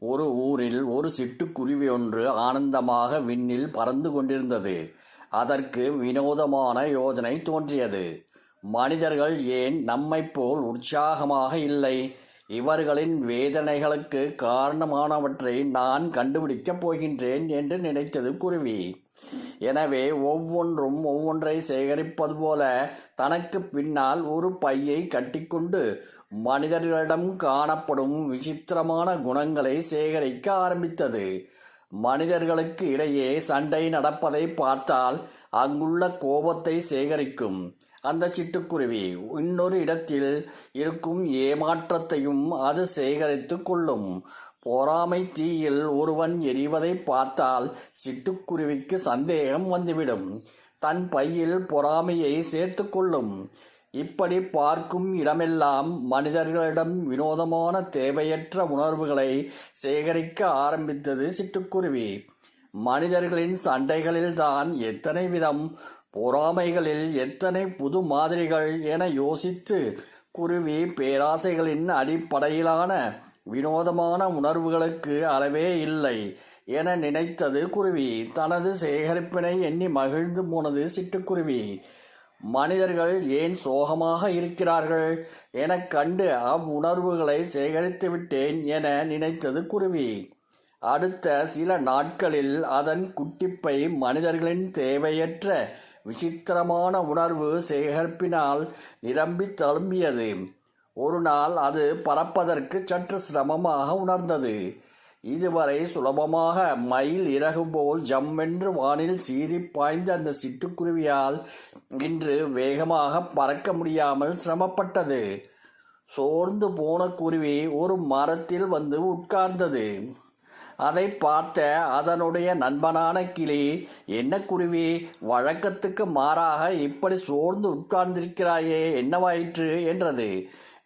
ஒரு ஊரில் ஒரு சிட்டுக்குருவி ஒன்று ஆனந்தமாக விண்ணில் பறந்து கொண்டிருந்தது. அதற்கு வினோதமான யோஜனை தோன்றியது. மனிதர்கள் ஏன் நம்மைப் போல் உற்சாகமாக இல்லை? இவர்களின் வேதனைகளுக்கு காரணமானவற்றை நான் கண்டுபிடிக்கப் போகின்றேன் என்று நினைத்தது குருவி. எனவே ஒவ்வொன்றும் ஒவ்வொன்றை சேகரிப்பது போல தனக்கு பின்னால் ஒரு பையை கட்டிக்கொண்டு மனிதர்களிடம் காணப்படும் விசித்திரமான குணங்களை சேகரிக்க ஆரம்பித்தது. மனிதர்களுக்கு இடையே சண்டை நடப்பதை பார்த்தால் அங்குள்ள கோபத்தை சேகரிக்கும். அந்த சிட்டுக்குருவி இன்னொரு இடத்தில் இருக்கும் ஏமாற்றத்தையும் அது சேகரித்துக் கொள்ளும். பொறாமை தீயில் ஒருவன் எரிவதை பார்த்தால் சிட்டுக்குருவிக்கு சந்தேகம் வந்துவிடும். தன் பையில் பொறாமையை சேர்த்து கொள்ளும். இப்படி பார்க்கும் இடமெல்லாம் மனிதர்களிடம் வினோதமான தேவையற்ற உணர்வுகளை சேகரிக்க ஆரம்பித்தது சிட்டுக்குருவி. மனிதர்களின் சண்டைகளில்தான் எத்தனை விதம் பொறாமைகளில் எத்தனை புது மாதிரிகள் என யோசித்து குருவி பேராசைகளின் அடிப்படையிலான வினோதமான உணர்வுகளுக்கு அளவே இல்லை என நினைத்தது குருவி. தனது சேகரிப்பினை எண்ணி மகிழ்ந்து போனது சிட்டுக்குருவி. மனிதர்கள் ஏன் சோகமாக இருக்கிறார்கள் எனக் கண்டு அவ்வுணர்வுகளை சேகரித்து விட்டேன் என நினைத்தது குருவி. அடுத்த சில நாட்களில் அதன் குட்டிப்பை மனிதர்களின் தேவையற்ற விசித்திரமான உணர்வு சேகரிப்பினால் நிரம்பி தழும்பியது. ஒரு நாள் அது பறப்பதற்கு சற்று சிரமமாக உணர்ந்தது. இதுவரை சுலபமாக மயில் இறகு போல் ஜம்மென்று வானில் சீறி பாய்ந்த அந்த சிட்டுக்குருவியால் இன்று வேகமாக பறக்க முடியாமல் சிரமப்பட்டது. சோர்ந்து போன குருவி ஒரு மரத்தில் வந்து உட்கார்ந்தது. அதை பார்த்த அதனுடைய நண்பனான கிளி என்ன குருவி வழக்கத்துக்கு மாறாக இப்படி சோர்ந்து உட்கார்ந்திருக்கிறாயே என்னவாயிற்று? என்றது.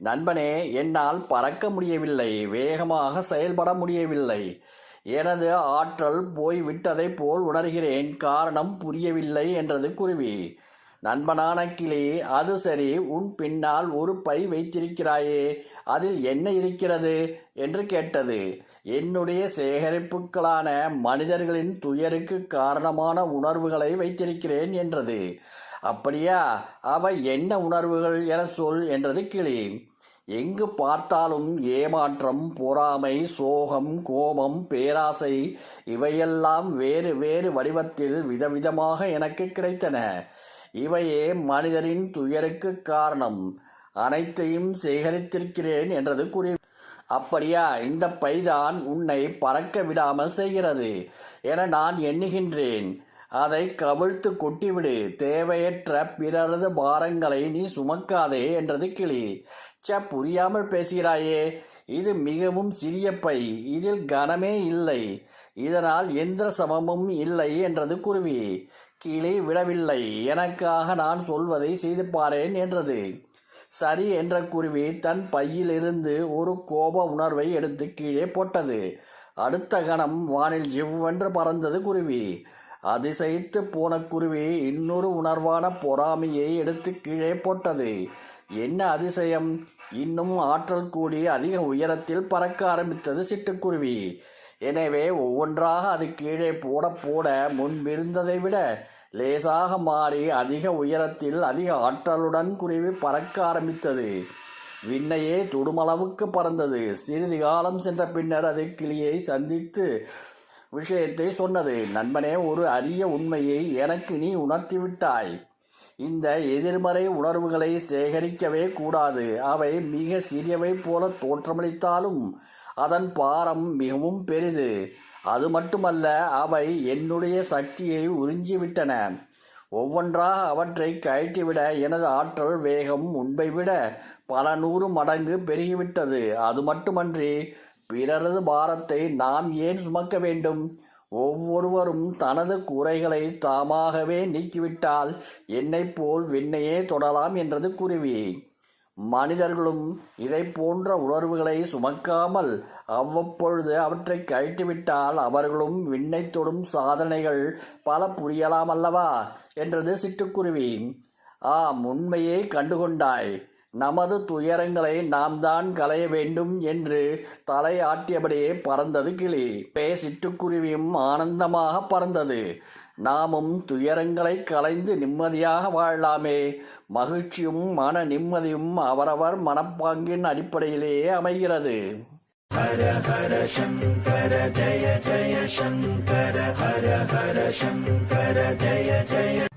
நண்பனே என்னால் பறக்க முடியவில்லை. வேகமாக செயல்பட முடியவில்லை. எனது ஆற்றல் போய் விட்டதைப் போல் உணர்கிறேன். காரணம் புரியவில்லை என்றது குருவி. நண்பனான கிளி அது சரி உன் பின்னால் ஒரு பை வைத்திருக்கிறாயே அதில் என்ன இருக்கிறது? என்று கேட்டது. என்னுடைய சேகரிப்புகளான மனிதர்களின் துயருக்கு காரணமான உணர்வுகளை வைத்திருக்கிறேன் என்றது. அப்படியா? அவை என்ன உணர்வுகள் என சொல் என்றது கிளி. எங்கு பார்த்தாலும் ஏமாற்றம் பொறாமை சோகம் கோபம் பேராசை இவையெல்லாம் வேறு வேறு வடிவத்தில் விதவிதமாக எனக்கு கிடைத்தன. இவையே மனிதரின் துயருக்கு காரணம். அனைத்தையும் சேகரித்திருக்கிறேன் என்றது குறி. அப்படியா? இந்த பைதான் உன்னை பறக்க விடாமல் செய்கிறது என நான் எண்ணுகின்றேன். அதை கவிழ்த்து கொட்டிவிடு. தேவையற்ற பிறரது பாரங்களை நீ சுமக்காதே என்றது கிளி. ச புரியாமல் பேசுகிறாயே. இது மிகவும் சிறிய பை. இதில் கனமே இல்லை. இதனால் எந்த சமமும் இல்லை என்றது குருவி. கீழே விடவில்லை எனக்காக நான் சொல்வதை செய்து பாரேன் என்றது. சரி என்ற குருவி தன் பையிலிருந்து ஒரு கோப உணர்வை எடுத்து கீழே போட்டது. அடுத்த கணம் வானில் ஜிவ்வென்று பறந்தது குருவி. அதிசயித்து போன குருவி இன்னொரு உணர்வான பொறாமையை எடுத்து கீழே போட்டது. என்ன அதிசயம்? இன்னும் ஆற்றல் கூடி அதிக உயரத்தில் பறக்க ஆரம்பித்தது சிட்டுக்குருவி எனவே ஒவ்வொன்றாக அது கீழே போட போட முன்பிருந்ததை விட லேசாக மாறி அதிக உயரத்தில் அதிக ஆற்றலுடன் குருவி பறக்க ஆரம்பித்தது. விண்ணையே துடுமளவுக்கு பறந்தது. சிறிது காலம் சென்ற பின்னர் அது கிளியை சந்தித்து விஷயத்தை சொன்னது. நண்பனே ஒரு அரிய உண்மையை எனக்கு நீ உணர்த்திவிட்டாய். இந்த எதிர்மறை உணர்வுகளை சேகரிக்கவே கூடாது. அவை மிக சிறியவை போல தோற்றமளித்தாலும் அதன் பாரம் மிகவும் பெரிது. அது மட்டுமல்ல அவை என்னுடைய சக்தியை உறிஞ்சிவிட்டன. ஒவ்வொன்றாக அவற்றை கழட்டிவிட எனது ஆற்றல் வேகம் முன்பை விட பல நூறு மடங்கு பெருகிவிட்டது. அது மட்டுமன்றி பிறரது பாரத்தை நாம் ஏன் சுமக்க வேண்டும்? ஒவ்வொருவரும் தனது குறைகளை தாமாகவே நீக்கிவிட்டால் என்னைப் போல் விண்ணையே தொடலாம் என்றது குருவி. மனிதர்களும் இதை போன்ற உணர்வுகளை சுமக்காமல் அவ்வப்பொழுது அவற்றை கழித்துவிட்டால் அவர்களும் விண்ணை தொடும் சாதனைகள் பல புரியலாம் அல்லவா? என்றது சிட்டுக்குருவி. ஆம் உண்மையை கண்டுகொண்டாய். நமது துயரங்களை நாம் தான் களைய வேண்டும் என்று தலையாட்டியபடியே பறந்தது கிளி. பேசிட்டுக்குருவியும் ஆனந்தமாக பறந்தது. நாமும் துயரங்களை களைந்து நிம்மதியாக வாழலாமே. மகிழ்ச்சியும் மன நிம்மதியும் அவரவர் மனப்பாங்கின் அடிப்படையிலேயே அமைகிறது. ஹர ஹர சங்கர ஜய ஜய சங்கர ஹர ஹர சங்கர ஜய ஜய